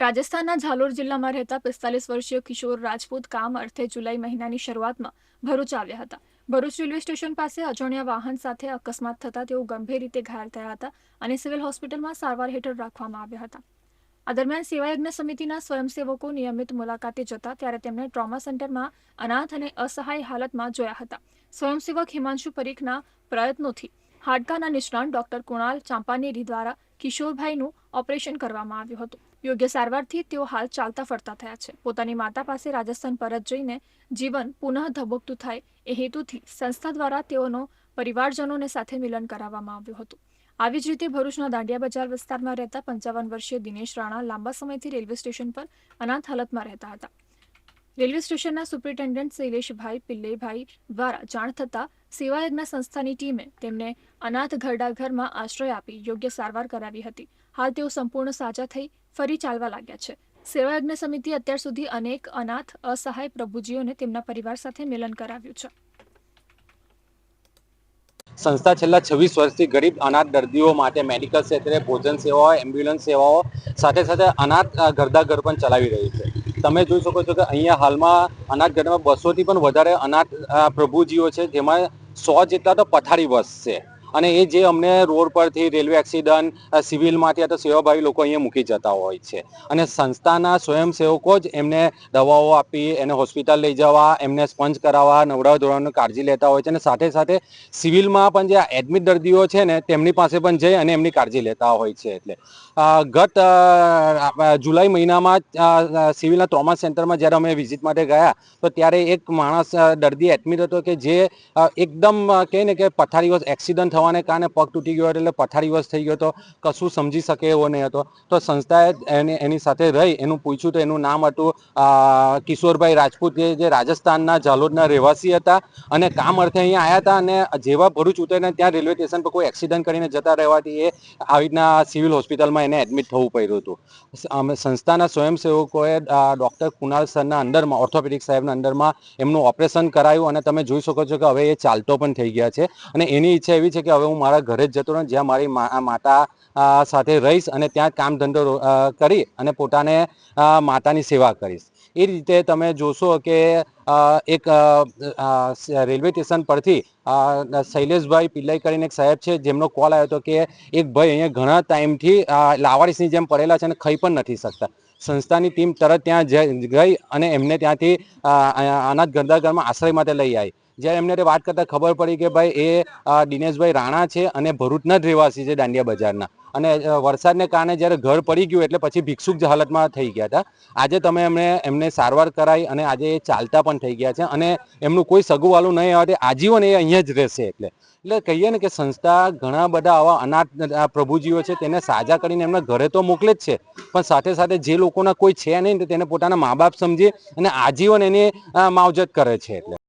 રાજસ્થાનના ઝાલોર જિલ્લામાં રહેતા પિસ્તાલીસ વર્ષીય કિશોર રાજપૂત કામ અર્થે જુલાઈ મહિનાની શરૂઆતમાં ભરૂચ આવ્યા હતા. ભરૂચ રેલવે સ્ટેશન પાસે અજાણ્યા વાહન સાથે અકસ્માત થતા તેઓ ગંભીર રીતે ઘાયલ થયા હતા અને સિવિલ હોસ્પિટલમાં સારવાર હેઠળ રાખવામાં આવ્યા હતા. આ દરમિયાન સેવાયજ્ઞ સમિતિના સ્વયંસેવકો નિયમિત મુલાકાતે જતા ત્યારે તેમણે ટ્રોમા સેન્ટરમાં અનાથ અને અસહાય હાલતમાં જોયા હતા. સ્વયંસેવક હિમાંશુ પરીખના પ્રયત્નોથી હાડકાના નિષ્ણાંત ડોક્ટર કુણાલ ચાંપાનેરી દ્વારા કિશોરભાઈનું ઓપરેશન કરવામાં આવ્યું હતું. યોગ્ય સારવારથી તેઓ હાલ ચાલતા ફરતા થયા છે. પોતાની માતા પાસે રાજસ્થાન પરત જઈને જીવન પુનઃ ધબકતું થાય એ હેતુથી સંસ્થા દ્વારા તેઓનો પરિવારજનોને સાથે મિલન કરાવવામાં આવ્યું હતું. આવી જ રીતે ભરૂચના દાંડિયા બજાર વિસ્તારમાં રહેતા પંચાવન વર્ષીય દિનેશ રાણા લાંબા સમયથી રેલવે સ્ટેશન પર અનાથ હાલતમાં રહેતા હતા. રેલવે સ્ટેશનના સુપ્રિન્ટેન્ડન્ટ શૈલેષભાઈ પિલ્લેભાઈ દ્વારા જાણ થતાં સેવાયજ્ઞ સંસ્થાની ટીમે તેમને અનાથ ઘરડાઘરમાં આશ્રય આપી યોગ્ય સારવાર કરાવી હતી. હાલ તેઓ સંપૂર્ણ સાજા થઈ ફરી ચાલવા લાગ્યા છે. સેવાયજ્ઞ સમિતિ અત્યાર સુધી અનેક અનાથ અસહાય પ્રભુજીઓને તેમના પરિવાર સાથે મિલન કરાવ્યું છે. સંસ્થા છેલ્લા છવ્વીસ વર્ષથી ગરીબ અનાથ દર્દીઓ માટે મેડિકલ ક્ષેત્રે ભોજન સેવાઓ, એમ્બ્યુલન્સ સેવાઓ સાથે સાથે અનાથ ઘર પણ ચલાવી રહી છે. તમે જોઈ શકો છો કે અહીંયા હાલમાં અનાથ ઘરમાં બસોથી પણ વધારે અનાથ પ્રભુજીઓ છે, જેમાં સો જેટલા તો પથારી બસ છે અને એ જે અમને રોડ પરથી રેલવે એક્સિડન્ટ સિવિલમાંથી અથવા સેવાભાવી લોકો અહીંયા મૂકી જતા હોય છે. અને સંસ્થાના સ્વયંસેવકો જ એમને દવાઓ આપી, એને હોસ્પિટલ લઈ જવા, એમને સ્પંજ કરાવવા નવડાવ ધોરણની કાળજી લેતા હોય છે. અને સાથે સાથે સિવિલમાં પણ જે એડમિટ દર્દીઓ છે ને, તેમની પાસે પણ જઈ અને એમની કાળજી લેતા હોય છે એટલે. ગત જુલાઈ મહિનામાં સિવિલના ટ્રોમા સેન્ટરમાં જ્યારે અમે વિઝિટ માટે ગયા, તો ત્યારે એક માણસ દર્દી એડમિટ હતો કે જે એકદમ કહે ને કે પથારી એક્સિડન્ટ થવાને કારણે પગ તૂટી ગયો એટલે પથારીવશ થઈ ગયો હતો. કશું સમજી શકે એવો નહીં હતો. તો સંસ્થાએ એને, એની સાથે રહી એનું પૂછ્યું તો એનું નામ હતું કિશોરભાઈ રાજપૂત, જે રાજસ્થાનના ઝાલોદના રહેવાસી હતા અને કામ અર્થે અહીંયા આવ્યા હતા અને જેવા ભરૂચ ઉતરીને ત્યાં રેલવે સ્ટેશન પર કોઈ એક્સિડન્ટ કરીને જતા રહેવાથી એ આવી રીતના સિવિલ હોસ્પિટલમાં એને એડમિટ થવું પડ્યું હતું. અમે, સંસ્થાના સ્વયંસેવકોએ ડૉક્ટર કુણાલ સરના અંડરમાં, ઓર્થોપેડિક સાહેબના અંડરમાં એમનું ઓપરેશન કરાયું અને તમે જોઈ શકો છો કે હવે એ ચાલતો પણ થઈ ગયા છે. અને એની ઈચ્છા એવી છે કે હવે હું મારા ઘરે જ જતો રહ્યો જ્યાં મારી માતા સાથે રહીશ અને ત્યાં કામ ધંધો કરી અને પોતાને માતાની સેવા કરીશ. એ રીતે તમે જોશો કે એક રેલવે સ્ટેશન પરથી શૈલેષભાઈ પિલ્લાઈ કરીને એક સાહેબ છે જેમનો કોલ આવ્યો હતો કે એક ભાઈ અહીંયા ઘણા ટાઈમથી લાવારીસની જેમ પડેલા છે અને ખાઈ પણ નથી શકતા. સંસ્થાની ટીમ તરત ત્યાં ગઈ અને એમને ત્યાંથી અ, અનાથ ગંદાઘરમાં આશ્રય માટે લઈ આવી. જ્યારે એમને વાત કરતા ખબર પડી કે ભાઈ એ દિનેશભાઈ રાણા છે અને ભરૂચના જ રહેવાસી છે દાંડિયા બજારના. અને વરસાદને કારણે જ્યારે ઘર પડી ગયું એટલે પછી ભિક્ષુક જ હાલતમાં થઈ ગયા હતા. આજે તમે એમને એમને સારવાર કરાઈ અને આજે એ ચાલતા પણ થઈ ગયા છે. અને એમનું કોઈ સગુવાલું નહીં આવે આજીવન એ અહીંયા જ રહેશે એટલે. એટલે કહીએ ને કે સંસ્થા ઘણા બધા આવા અનાથ પ્રભુજીઓ છે, તેને સાજા કરીને એમના ઘરે તો મોકલે જ છે. પણ સાથે સાથે જે લોકોના કોઈ છે નહીં, તેને પોતાના મા બાપ સમજી અને આજીવન એની માવજત કરે છે એટલે.